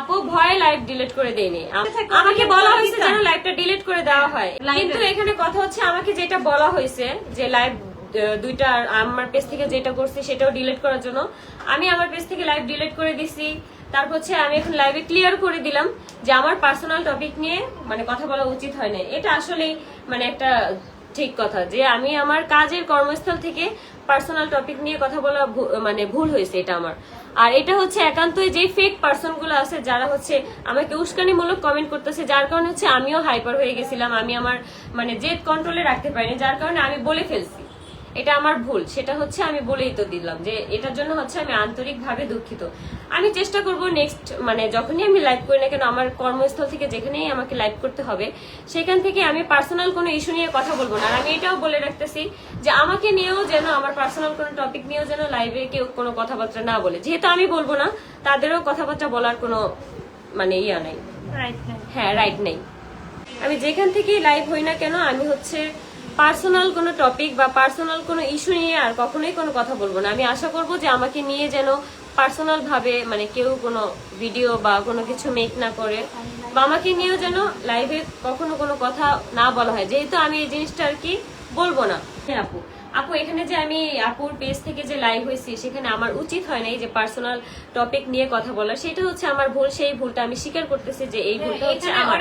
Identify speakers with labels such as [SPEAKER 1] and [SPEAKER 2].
[SPEAKER 1] আপু ভয়ে live delete করে দেয়নি। আমাকে বলা হয়েছে যেন লাইভটা ডিলিট করে দেওয়া হয়। কিন্তু এখানে কথা হচ্ছে আমাকে যেটা বলা হয়েছে যে লাইভ দুইটা আমার পেজ থেকে যেটা করছি সেটাও ডিলিট করার জন্য। আমি আমার পেজ থেকে লাইভ ডিলিট করে দিছি। তারপর হচ্ছে আমি এখন লাইভে ক্লিয়ার করে দিলাম যে আমার পার্সোনাল টপিক নিয়ে মানে কথা বলা উচিত হয় না এটা আসলে মানে একটা ঠিক কথা যে আমি আমার কাজের কর্মস্থল থেকে পার্সোনাল টপিক নিয়ে কথা বলা মানে ভুল হয়েছে এটা আমার। আর এটা হচ্ছে একান্তই যে ফেক পার্সনগুলো আছে, যারা হচ্ছে আমাকে উস্কানিমূলক কমেন্ট করতেছে, যার কারণে হচ্ছে আমিও হাইপার হয়ে গেছিলাম, আমি আমার মানে জেদ কন্ট্রোলে রাখতে পারিনি, যার কারণে আমি বলে ফেলছি। এটা আমার ভুল। সেটা হচ্ছে আমি বলেই তো দিলাম যে এটার জন্য হচ্ছে আমি আন্তরিকভাবে দুঃখিত। আমি চেষ্টা করব নেক্সট মানে যখনই আমি লাইভ করি না কেন আমার কর্মস্থল থেকে যেখানেই আমাকে লাইভ করতে হবে সেখান থেকে আমি পার্সোনাল কোনো ইস্যু নিয়ে কথা বলব না। আর আমি এটাও বলে রাখতেছি যে আমাকে নিয়েও যেন আমার পার্সোনাল কোনো টপিক নিয়েও যেন লাইভে কেউ কোনো কথাবার্তা না বলে। যেহেতু আমি বলব না তাদেরও কথাবার্তা বলার কোনো মানে ইয়া নাই।
[SPEAKER 2] রাইট
[SPEAKER 1] হ্যাঁ রাইট নেই। আমি যেখান থেকেই লাইভ হই না কেন আমি হচ্ছে পার্সোনাল কোনো টপিক বা পার্সোনাল কোনো ইস্যু নিয়ে আর কখনোই কোনো কথা বলব না। আমি আশা করব যে আমাকে নিয়ে যেন পার্সোনাল ভাবে মানে কেউ কোনো ভিডিও বা কোনো কিছু মেক না করে বা আমাকে নিয়েও যেন লাইভে কখনো কোনো কথা না বলা হয়। যেহেতু আমি এই জিনিসটা আর কি বলব না। হ্যাঁ আপু। আপু এখানে যে আমি আপুর পেজ থেকে যে লাইভ হয়েছি সেখানে আমার উচিত হয় নাই যে পার্সোনাল টপিক নিয়ে কথা বলা। সেটা হচ্ছে আমার ভুল সেই ভুলটা আমি স্বীকার করতেছি যে এই ভুলটা হচ্ছে আমার।